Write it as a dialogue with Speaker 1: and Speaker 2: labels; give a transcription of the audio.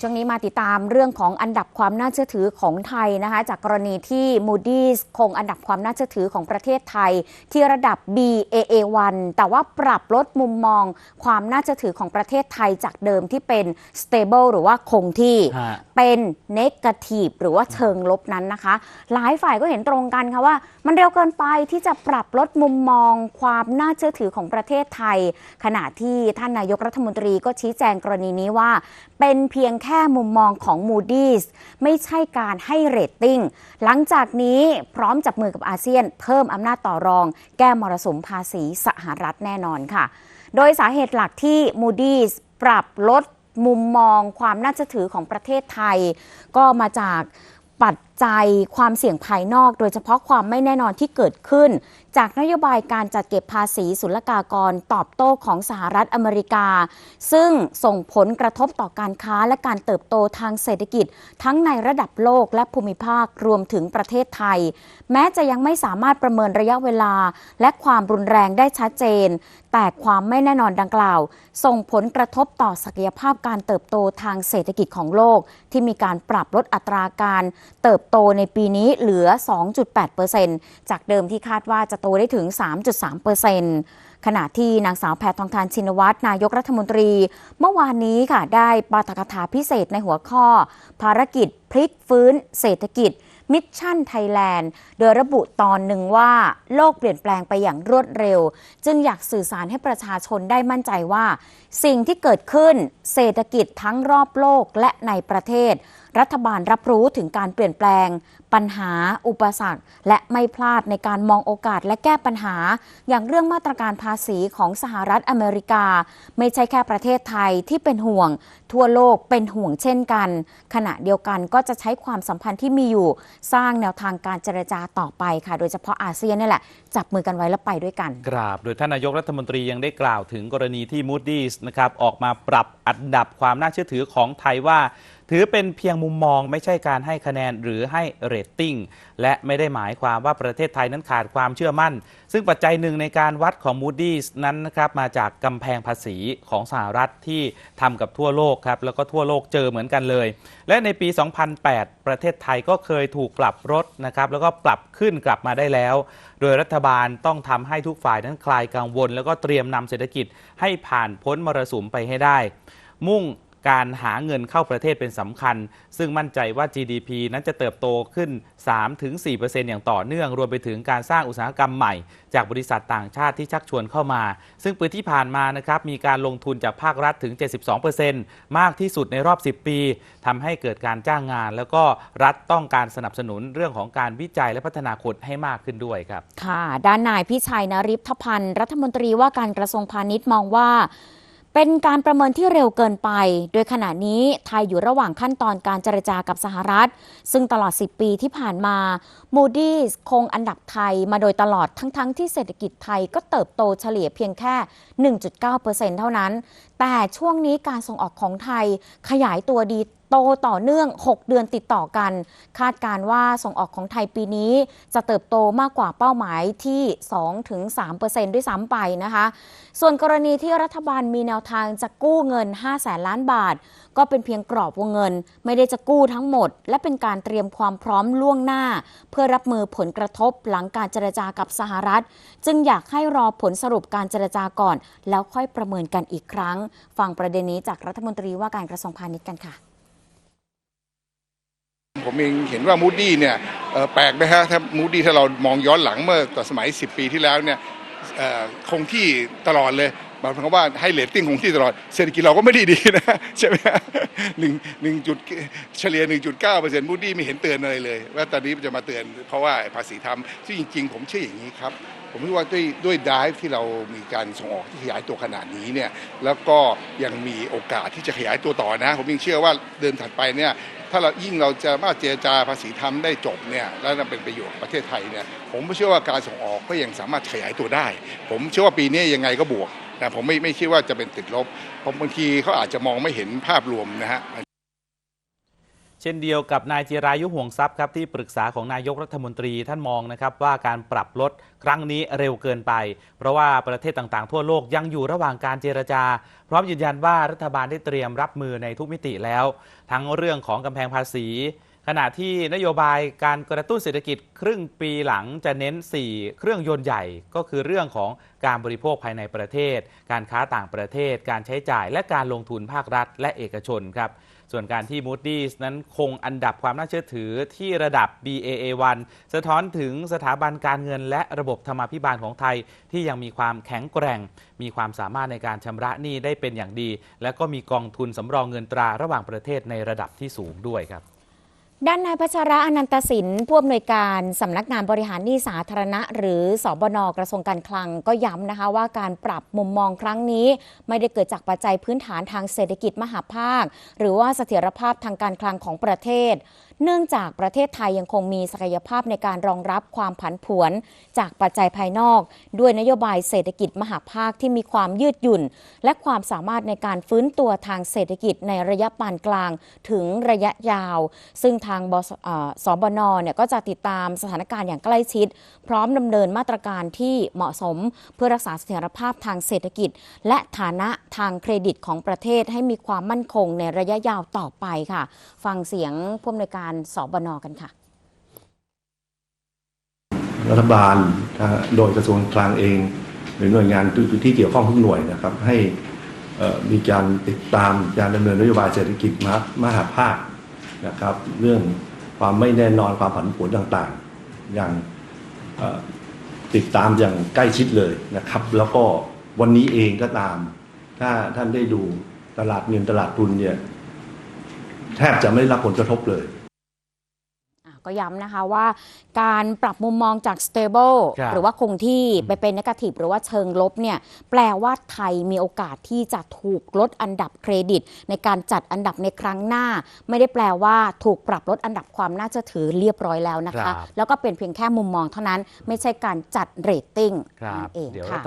Speaker 1: ช่วงนี้มาติดตามเรื่องของอันดับความน่าเชื่อถือของไทยนะคะ จากกรณีที่ Moody's คงอันดับความน่าเชื่อถือของประเทศไทย ที่ระดับ Baa1 แต่ว่าปรับลดมุมมองความน่าเชื่อถือของประเทศไทยจากเดิมที่เป็น stable หรือว่าคงที่
Speaker 2: ฮะ
Speaker 1: เป็น negative หรือว่าเชิงลบนั้นนะคะ หลายฝ่ายก็เห็นตรงกันค่ะว่า มันเร็วเกินไปที่จะปรับลดมุมมองความน่าเชื่อถือของประเทศไทย ขณะที่ท่านนายกรัฐมนตรีก็ชี้แจงกรณีนี้ว่า เป็นเพียงแค่ค่มุมมองของ Moody's ไม่ใช่การให้เรตติ้ง หลังจากนี้พร้อมจับมือกับอาเซียน เพิ่มอำนาจต่อรอง แก้มรสุมภาษีสหรัฐแน่นอนค่ะ โดยสาเหตุหลักที่ Moody's ปรับลดมุมมองความน่าเชื่อถือของประเทศไทย ก็มาจากปัจ จัยความเสี่ยงภายนอก โดยเฉพาะความไม่แน่นอนที่เกิดขึ้น จากนโยบายการจัดเก็บภาษีศุลกากรตอบโต้ของสหรัฐอเมริกา ซึ่งส่งผลกระทบต่อการค้าและการเติบโตทางเศรษฐกิจ ทั้งในระดับโลกและภูมิภาครวมถึงประเทศไทย แม้จะยังไม่สามารถประเมินระยะเวลา และความรุนแรงได้ชัดเจน แต่ความไม่แน่นอนดังกล่าว ส่งผลกระทบต่อศักยภาพการเติบโตทางเศรษฐกิจของโลก ที่มีการปรับลดอัตราการเติบโตในปีนี้เหลือ 2.8%จากเดิมที่คาดว่าจะโตได้ถึง 3.3%ขณะที่นางสาวแพทองทานชินวัตรนายกรัฐมนตรี เมื่อวานนี้ค่ะได้ปาฐกถาพิเศษในหัวข้อ ภารกิจพลิกฟื้นเศรษฐกิจมิชชั่นไทยแลนด์โดยระบุตอนหนึ่งว่าโลกเปลี่ยนแปลงไปอย่างรวดเร็ว จึงอยากสื่อสารให้ประชาชนได้มั่นใจว่า สิ่งที่เกิดขึ้นเศรษฐกิจทั้งรอบโลกและในประเทศ รัฐบาลรับรู้ถึงการเปลี่ยนแปลง ปัญหา อุปสรรค และไม่พลาดในการมองโอกาสและแก้ปัญหา อย่างเรื่องมาตรการภาษีของสหรัฐอเมริกา ไม่ใช่แค่ประเทศไทยที่เป็นห่วง ทั่วโลกเป็นห่วงเช่นกัน ขณะเดียวกันก็จะใช้ความสัมพันธ์ที่มีอยู่สร้างแนวทางการเจรจาต่อไปค่ะ โดยเฉพาะอาเซียนนี่แหละ จับมือกันไว้แล้วไปด้วยกัน
Speaker 2: กราบ โดยท่านนายกรัฐมนตรียังได้กล่าวถึงกรณีที่ Moody's นะครับออกมาปรับอันดับความน่าเชื่อถือของไทยว่าถือเป็นเพียงมุมมองไม่ใช่การให้คะแนนหรือให้เรตติ้ง และไม่ได้หมายความว่าประเทศไทยนั้นขาดความเชื่อมั่น ซึ่งปัจจัยหนึ่งในการวัดของ Moody's นั้นนะครับมาจากกำแพงภาษีของสหรัฐที่ทำกับทั่วโลกครับแล้วก็ทั่วโลกเจอเหมือนกันเลย และในปี 2008 ประเทศไทยก็เคยถูกปรับลดนะครับแล้วก็ปรับขึ้นกลับมาได้แล้ว โดยรัฐบาลต้องทำให้ทุกฝ่ายนั้นคลายกังวล แล้วก็เตรียมนำเศรษฐกิจให้ผ่านพ้นมรสุมไปให้ได้ มุ่ง การหาเงินเข้าประเทศเป็นสำคัญ ซึ่งมั่นใจว่า GDP นั้นจะเติบโตขึ้น 3-4%อย่างต่อเนื่อง รวมไปถึงการสร้างอุตสาหกรรมใหม่ จากบริษัทต่างชาติที่ชักชวนเข้ามา ซึ่งปีที่ผ่านมานะครับมีการลงทุนจากภาครัฐถึง 72%มากที่สุดในรอบ 10 ปีทำให้เกิดการจ้างงาน แล้วก็รัฐต้องการสนับสนุนเรื่องของการวิจัยและพัฒนาคนให้มากขึ้นด้วยครับ
Speaker 1: ค่ะ ด้านนายพิชัยนริพพันธ์รัฐมนตรีว่าการกระทรวงพาณิชย์มองว่า เป็นการประเมินที่เร็วเกินไป โดยขณะนี้ไทยอยู่ระหว่างขั้นตอนการเจรจากับสหรัฐ ซึ่งตลอด 10 ปีที่ผ่านมา Moody's คงอันดับไทยมาโดยตลอดทั้งๆทที่เศรษฐกิจไทยก็เติบโตเฉลี่ยเพียงแค่ 1.9%เท่านั้น แต่ช่วงนี้การส่งออกของไทยขยายตัวดี โตต่อเนื่อง 6 เดือนติดต่อกัน คาดการว่าส่งออกของไทยปีนี้ จะเติบโตมากกว่าเป้าหมายที่ 2-3%ด้วยซ้ำไปนะคะ ส่วนกรณีที่รัฐบาลมีแนวทางจะกู้เงิน 5 แสนล้านบาท ก็เป็นเพียงกรอบวงเงิน ไม่ได้จะกู้ทั้งหมด และเป็นการเตรียมความพร้อมล่วงหน้า เพื่อรับมือผลกระทบหลังการเจรจากับสหรัฐ จึงอยากให้รอผลสรุปการเจรจาก่อน แล้วค่อยประเมินกันอีกครั้ง ฟังประเด็นนี้จากรัฐมนตรีว่าการกระทรวงพาณิชย์กันค่ะ
Speaker 3: ผมเองเห็นว่ามูดี้เนี่ยแปลกนะฮะถ้ามูดี้ถ้าเรามองย้อนหลังเมื่อต่อสมัย 10 ปีที่แล้วเนี่ยคงที่ตลอดเลยหมายความว่าให้เรตติ้งคงที่ตลอดเศรษฐกิจเราก็ไม่ได้ดีนะใช่ไหมหนึ่งหนึ่งจุดเฉลี่ย1.9เปอร์เซ็นต์มูดี้ไม่เห็นเตือนอะไรเลย ว่าตอนนี้จะมาเตือนเพราะว่าภาษีทำซึ่งจริง ๆ ผมเชื่ออย่างนี้ครับ ผมคิดว่าด้วยด้วยดายที่เรามีการส่งออกที่ขยายตัวขนาดนี้เนี่ยแล้วก็ยังมีโอกาสที่จะขยายตัวต่อนะ ผมยังเชื่อว่าเดินถัดไปเนี่ยถ้าเรายิ่งเราจะมาเจรจาภาษีทำได้จบเนี่ยแล้วนเป็นประโยชน์ประเทศไทยเนี่ยผมเชื่อว่าการส่งออกก็ยังสามารถขยายตัวได้ ผมเชื่อว่าปีนี้ยังไงก็บวกแต่ผมไม่ไม่คิดว่าจะเป็นติดลบเพราะบางทีเขาอาจจะมองไม่เห็นภาพรวมนะฮะ
Speaker 2: เช่นเดียวกับนายจิรายุห่วงทรัพย์ครับที่ปรึกษาของนายกรัฐมนตรีท่านมองนะครับว่าการปรับลดครั้งนี้เร็วเกินไป เพราะว่าประเทศต่างๆ ทั่วโลกยังอยู่ระหว่างการเจรจา พร้อมยืนยันว่ารัฐบาลได้เตรียมรับมือในทุกมิติแล้ว ทั้งเรื่องของกำแพงภาษี ขณะที่นโยบายการกระตุ้นเศรษฐกิจครึ่งปีหลังจะเน้น 4 เครื่องยนต์ใหญ่ ก็คือเรื่องของการบริโภคภายในประเทศ การค้าต่างประเทศ การใช้จ่ายและการลงทุนภาครัฐ และเอกชนครับ ส่วนการที่ Moody's นั้นคงอันดับความน่าเชื่อถือที่ระดับ Baa1 สะท้อนถึงสถาบันการเงินและระบบธรรมาภิบาลของไทย ที่ยังมีความแข็งแกร่ง มีความสามารถในการชำระหนี้ได้เป็นอย่างดี และก็มีกองทุนสำรองเงินตราระหว่างประเทศในระดับที่สูงด้วยครับ
Speaker 1: ด้านนายพัชระอนันตสินผู้อำนวยการสำนักงานบริหารหนี้สาธารณะ หรือสบนกระทรวงการคลังก็ย้ำนะคะว่าการปรับมุมมองครั้งนี้ ไม่ได้เกิดจากปัจจัยพื้นฐานทางเศรษฐกิจมหาภาค หรือว่าเสถียรภาพทางการคลังของประเทศ เนื่องจากประเทศไทยยังคงมีศักยภาพในการรองรับความผันผวน จากปัจจัยภายนอก ด้วยนโยบายเศรษฐกิจมหาภาคที่มีความยืดหยุ่น และความสามารถในการฟื้นตัวทางเศรษฐกิจในระยะปานกลางถึงระยะยาว ซึ่งทางบสบนเนี่ยก็จะติดตามสถานการณ์อย่างใกล้ชิด พร้อมดำเนินมาตรการที่เหมาะสม เพื่อรักษาเสถียรภาพทางเศรษฐกิจ และฐานะทางเครดิตของประเทศให้มีความมั่นคงในระยะยาวต่อไปค่ะ ฟังเสียงผู้อำนวยการสบนกันค่ะ
Speaker 4: รัฐบาลโดยกระทรวงคลังเอง หรือหน่วยงานที่เกี่ยวข้องทุกหน่วยนะครับ ให้มีการติดตามการดำเนินนโยบายเศรษฐกิจมหาภาคนะครับ เรื่องความไม่แน่นอนความผันผวนต่างๆ อย่างติดตามอย่างใกล้ชิดเลยนะครับ แล้วก็วันนี้เองก็ตาม ถ้าท่านได้ดูตลาดเงินตลาดทุนเนี่ย แทบจะไม่ได้รับผลกระทบเลย
Speaker 1: ก็ย้ำนะคะว่า การปรับมุมมองจาก stable
Speaker 2: ครับ
Speaker 1: หรือว่าคงที่ไปเป็น negative หรือว่าเชิงลบเนี่ยแปลว่าไทยมีโอกาสที่จะถูกลดอันดับเครดิต ในการจัดอันดับในครั้งหน้า ไม่ได้แปลว่าถูกปรับลดอันดับความน่าเชื่อถือเรียบร้อยแล้วนะ
Speaker 2: ครั
Speaker 1: คะ
Speaker 2: บ
Speaker 1: แล้วก็เป็นเพียงแค่มุมมองเท่านั้นไม่ใช่การจัดเรตติ้ง
Speaker 2: ครับ
Speaker 1: นั่นเอง
Speaker 2: เดี๋ยว
Speaker 1: ค่ะ